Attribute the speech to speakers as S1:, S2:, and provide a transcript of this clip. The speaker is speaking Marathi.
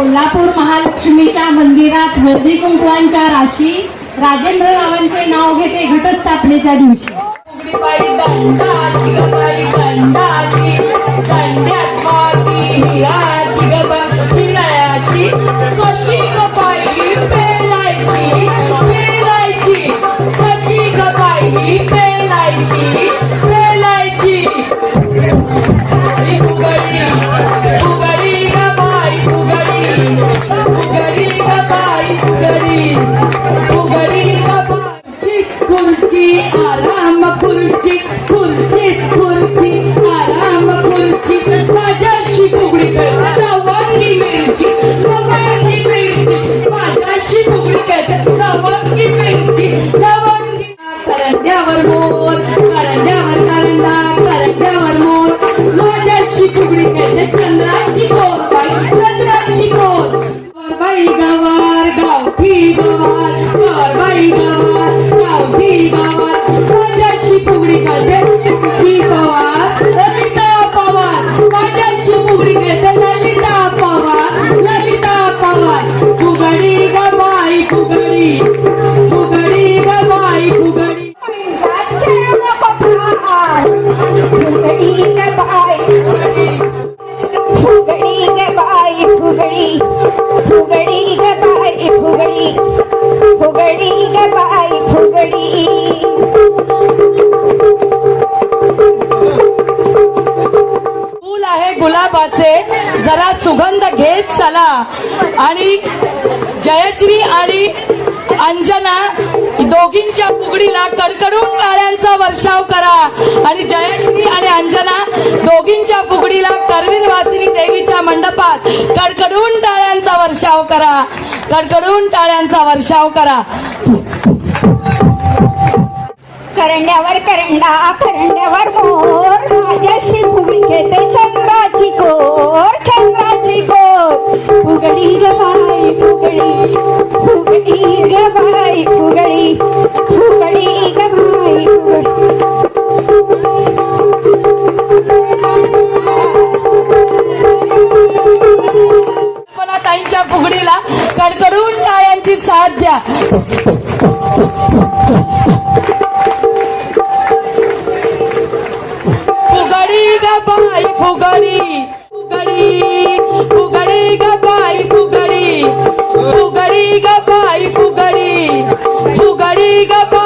S1: कोल्हापूर महालक्ष्मीच्या मंदिरात हळदी कुंकवांच्या राशी राजेंद्र रावांचे नाव घेते घटस्थापनेच्या दिवशी.
S2: करंड्यावर करंडा करंड्यावर मोर माझ्याशी फुगडी खेळते चंद्राची कोर बाई चंद्राची कोर बाई गवार गावठी गवार गवार बाई गवार गावठी गवार माझ्याशी फुगडी खेळते गुलाबाचे जरा सुगंध घेत चला. आणि जयश्री आणि अंजना दोघींच्या फुगडीला कडकडून टाळ्यांचा वर्षाव करा. आणि जयश्री आणि अंजना दोघींच्या फुगडीला करवीर वासिनी देवीच्या मंडपात कडकडून टाळ्यांचा वर्षाव करा. कडकडून टाळ्यांचा वर्षाव करा.
S3: करंड्यावर करंडा करंड्यावर मोर. माझ्याशी फुगडी घेते फुगडी ग बाई फुगडी फुगडी ग बाई फुगडी
S2: ताईंच्या फुगडीला कडकडून टाळ्यांची साथ द्या. फुगडी ग बाई फुगडी. फुगडी ग बाई फुगडी फुगडी ग